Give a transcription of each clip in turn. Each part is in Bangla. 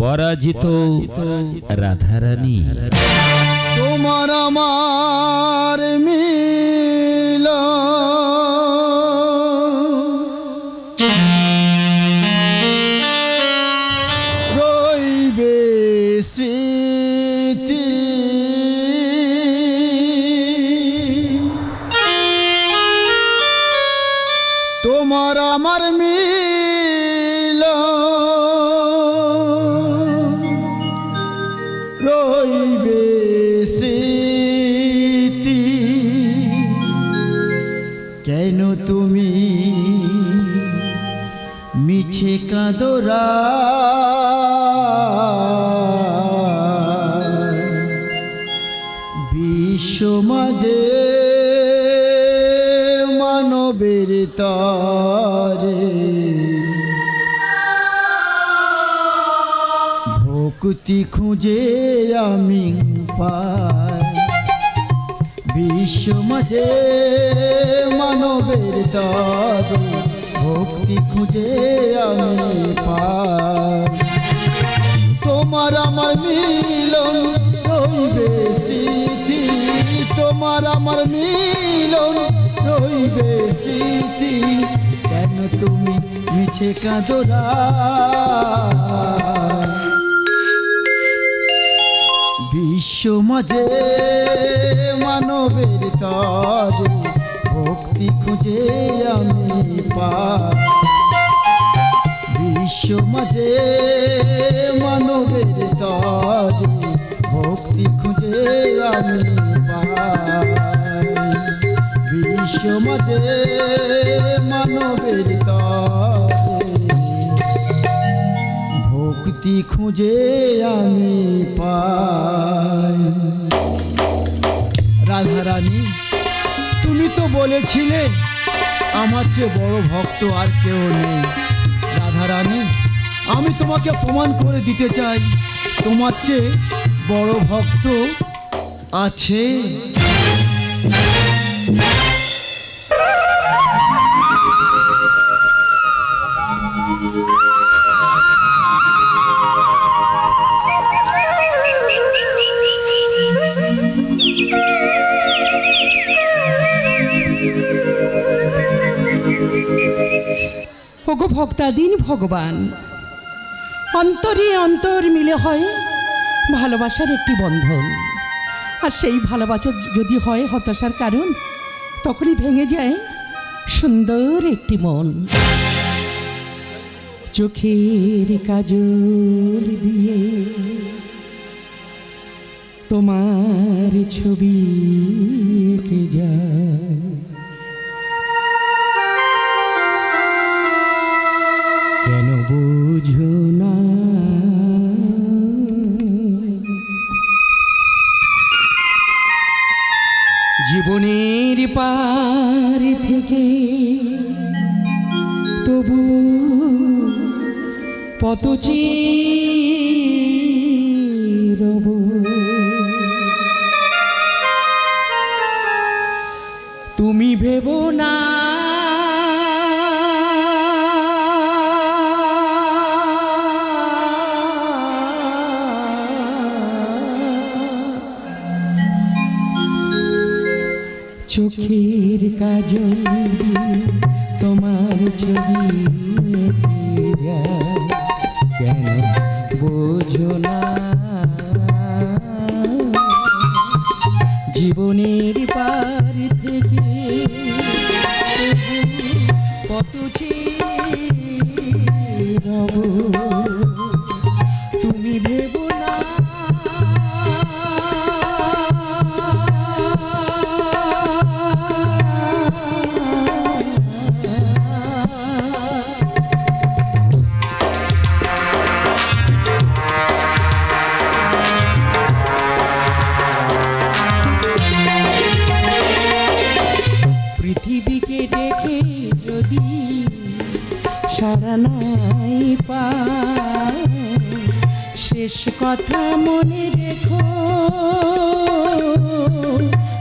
পরাজিত রাধারানী। তোমার আমার মিল ভক্তি খুঁজে আমি পাই। বিশ্ব মাঝে মানবের তরে ভক্তি খুঁজে আমি পাই। তোমার আমার মিলন রইবে স্মৃতি, তোমার আমার মিলন রইবে স্মৃতি, কেন তুমি মিছে কাঁদরা বিশ্ব মাঝে মানবের তরে, ভক্তি খুঁজে আমি পাই। বিশ্ব মাঝে মানবের তরে, ভক্তি খুঁজে আমি পাই। বিশ্ব মাঝে মানবের তরে ভক্তি খুঁজে আমি পাই। রাধারানী, তুমি তো বলেছিলে আমার চেয়ে বড় ভক্ত আর কেউ নেই। রাধারানী, আমি তোমাকে প্রমাণ করে দিতে চাই। তোমার চেয়ে বড় ভক্ত আছে। ওগো ভক্তাদিন ভগবান। অন্তরে অন্তর মিলে হয় ভালোবাসার একটি বন্ধন। আর সেই ভালোবাসা যদি হয় হতাশার কারণ, তখনই ভেঙে যায় সুন্দর একটি মন। চোখের কাজল দিয়ে তোমার ছবি জীবনের পার থেকে তবু পতচি রব তুমি ভেবো না চোখের কাজল তোমার ছবি কেন বোঝো না? জীবনের পার থেকে কত রব শেষ কথা মনে রেখো।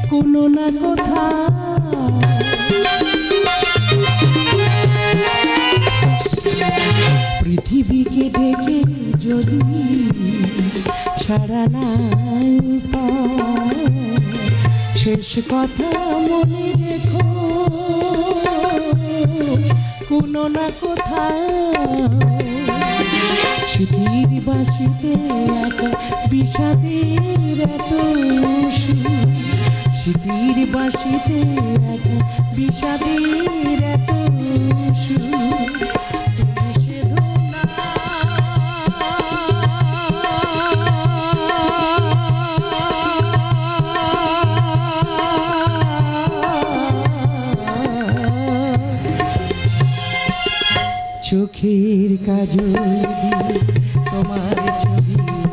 কোনো না কোথা। পৃথিবীকে দেখে যদি সারা নাই শেষ কথা মনে রেখো। কোনো না কোথাও স্মৃতির বাসিতে একা বিষাদের এত। স্মৃতির বাসিতে একা বিষাদের এত কাজল দিয়ে তোমার ছবি।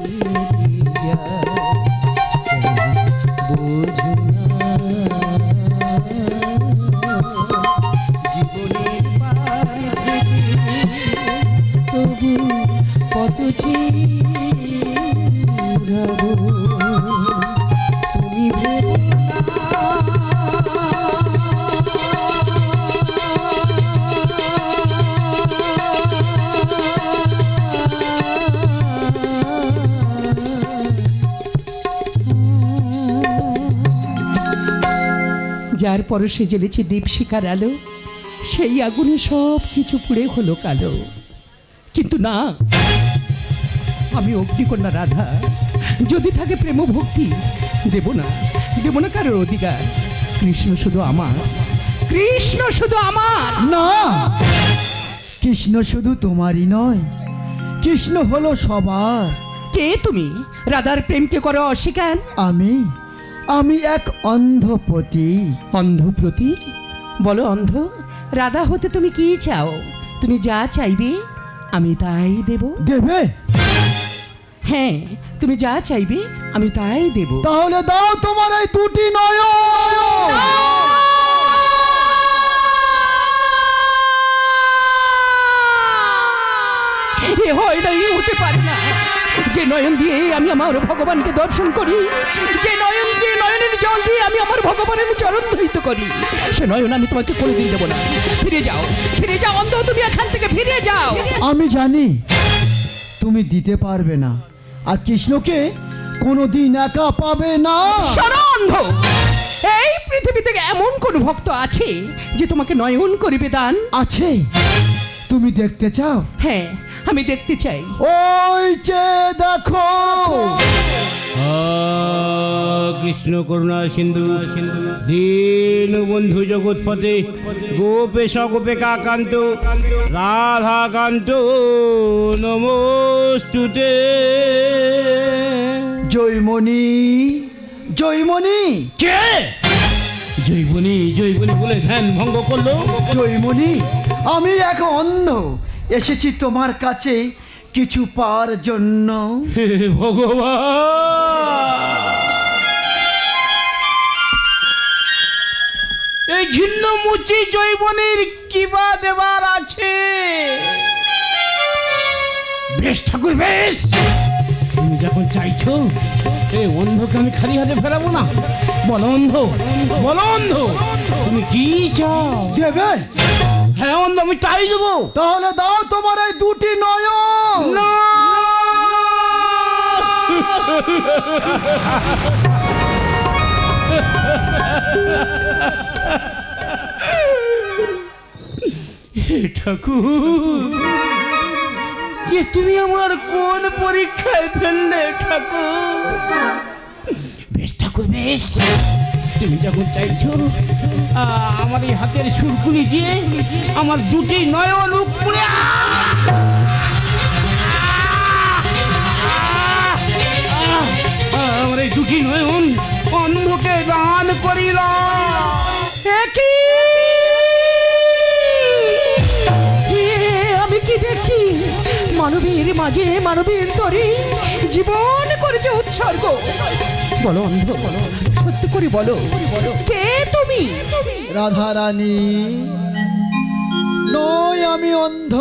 পরশে জ্বেলেছে দীপশিখার আলো। সেই আগুনে সব কিছু পুড়ে হলো কালো। কিন্তু না আমি অগ্নিকন্যা রাধা। যদি থাকে প্রেম ভক্তি দেব না। দেব না কারোর অধিকার। কৃষ্ণ শুধু আমার। কৃষ্ণ শুধু আমার! না কৃষ্ণ শুধু তোমারই নয়। কৃষ্ণ হলো সবার। কে তুমি? রাধার প্রেমকে করো অস্বীকার? আমি। আমি এক অন্ধপতি অন্ধপ্রতি? বলো অন্ধ রাধা হতে তুমি কি চাও? তুমি যা চাইবে আমি তাই দেব। দেবে? হ্যাঁ তুমি যা চাইবে আমি তাই দেব। তাহলে দাও তোমার এই দুটি নয় এ হয় না হতে পারে না। যে নয়ন দিয়ে আমি আমার ভগবানকে দর্শন করি যে নয়ন দিয়ে নয়নের জল দিয়ে আমি আমার ভগবানের চরণ ধৃত করি সে নয়ন আমি তোমাকে কোনোদিন দেবো না। ফিরে যাও ফিরে যাও অন্ধ তুমি এখান থেকে ফিরে যাও। আমি জানি তুমি দিতে পারবে না আর কৃষ্ণকে কোনোদিন একা পাবে না। শোনো অন্ধ এই পৃথিবীতে এমন কোন ভক্ত আছে যে তোমাকে নয়ন করিবে দান? আছে। তুমি দেখতে চাও? হ্যাঁ আমি দেখতে চাই। ওই যে দেখো। কৃষ্ণ করুণা সিন্ধু দীন বন্ধু জগৎপতে গোপেশ গোপিকা কান্ত রাধা কান্ত নমস্তুতে। জয়মণি জয়মণি। কে? জয়মণি জৈবনী বলে ধ্যান ভঙ্গ করল। জয়মণি আমি এক অন্ধ। এসেছি তোমার কাছে কিছু পাওয়ার জন্য। হে ভগবান। এই ঘিন্ন মুচি জৈবনের কিবা দেবার আছে? বেশ ঠাকুর বেশ। তুমি যখন চাইছো এই অন্ধকে আমি খালি হাতে ফেরাবো না। বলো অন্ধ বলো অন্ধ। তুমি কি চাও? দেবে? হ্যাঁ অন্ধ আমি তাই দেবো। তাহলে দাও তোমার এই দুটি নয়ন। না! হে ঠাকুর যে তুমি আমার কোন পরীক্ষায় ফেললে ঠাকুর? বেশ ঠাকুর বেশ। তুমি যখন আমার এই হাতের সুরকুলি দিয়ে আমার দুটি নয়ন উপরে আমার এই দুটি নয়ন অন্ধকে দান এ, আমি কি দেখছি? মানবীর মাঝে মানবীর তরে জীবন করেছে উৎসর্গ। বলো অন্ধ সত্য করে বলো কে তুমি? রাধা রানী নয় আমি অন্ধ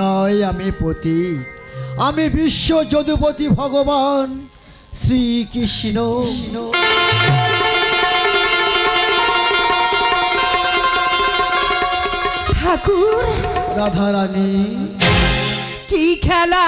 নয় আমি পতি আমি বিশ্ব যদুপতি ভগবান শ্রীকৃষ্ণ। ঠাকুর রাধা রানী কি খেলা?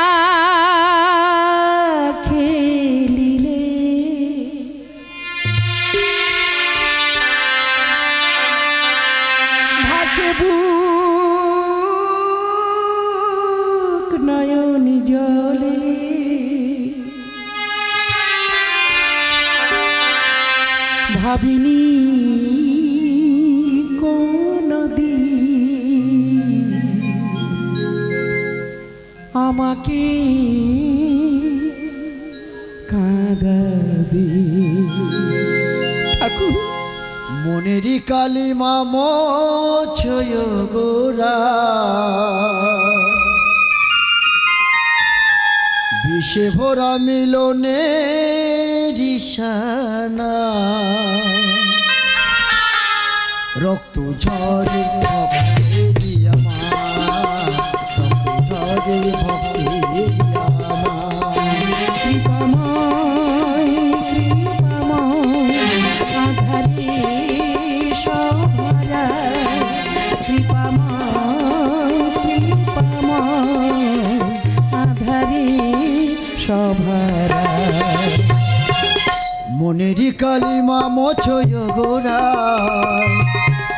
আমাকে কাঁদাবে। ঠাকুর। মনেরই কালিমা মোছয় গোরা বিষে ভরা মিলনে রিসানা রক্ত ঝরে ঝরে ভক্তি কৃপাময় কৃপাময় আধারে সভরা কৃপাময় মনেরই কালিমা মোছয় গোরা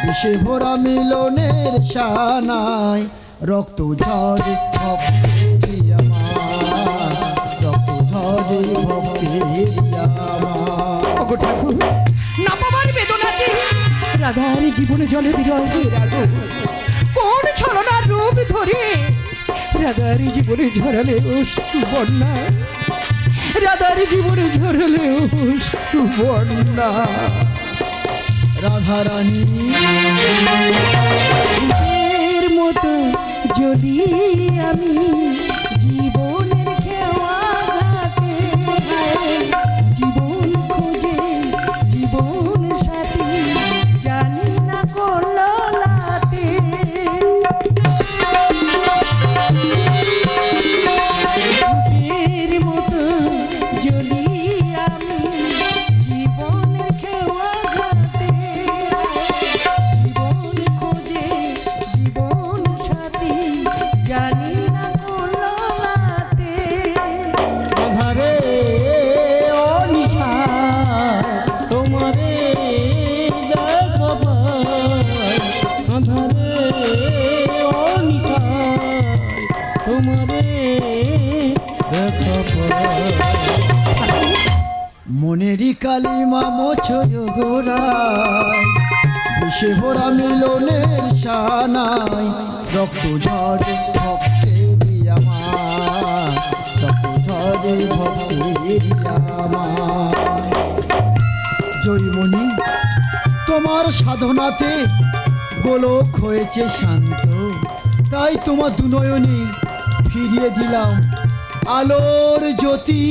বিষে ভরা মিলনের সানায় রক্ত ঝরে ভক্তি আমার রক্ত ঝরে ভক্তি আমার ঠাকুর না পাবার বেদনাতে রাধার জীবনে জলে রাখো কোন ছলনার রূপ ধরে? রাধার জীবনে ঝরালে অশ্রু বন্যা। রাধার জীবনে ঝরালে অশ্রু বন্যা। রাধারানী যদি আমি কালিমা গোরা বিষে ভরা মিলনের সানায় রক্ত ঝরে ভক্তি রক্ত ঝরে ভক্তি আমার জয়মণি তোমার সাধনাতে গোলক হয়েছে শান্ত। তাই তোমার দুনয়নে ফিরিয়ে দিলাম আলোর জ্যোতি।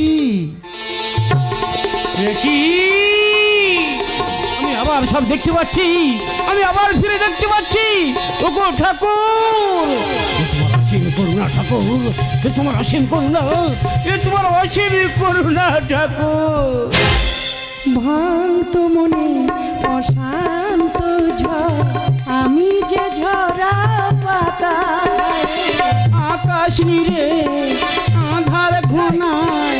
আমি আবার সব দেখতে পাচ্ছি। আমি আবার ফিরে দেখতে পাচ্ছি। ঠাকুর। অসীম ঠাকুর। তোমার তোমার ঠাকুর। মনে অশান্ত আমি যে ঝরা পাতা আকাশ নিরে আধার ঘনায়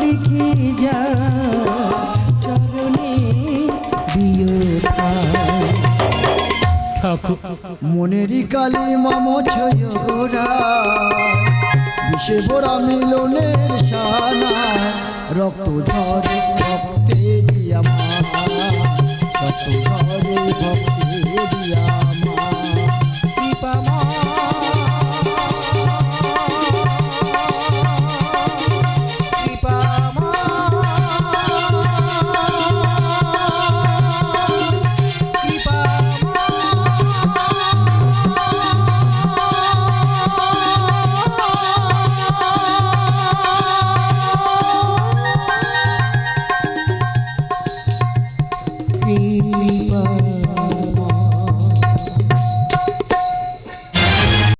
লিখে যায় চরণে ঠাকুর মনেরই কালিমা মোছয় গোরা বিষে ভরা মিলনের সানায় রক্ত ঝরে ভক্তি আমার রক্ত ঝরে ভক্তি দিয়া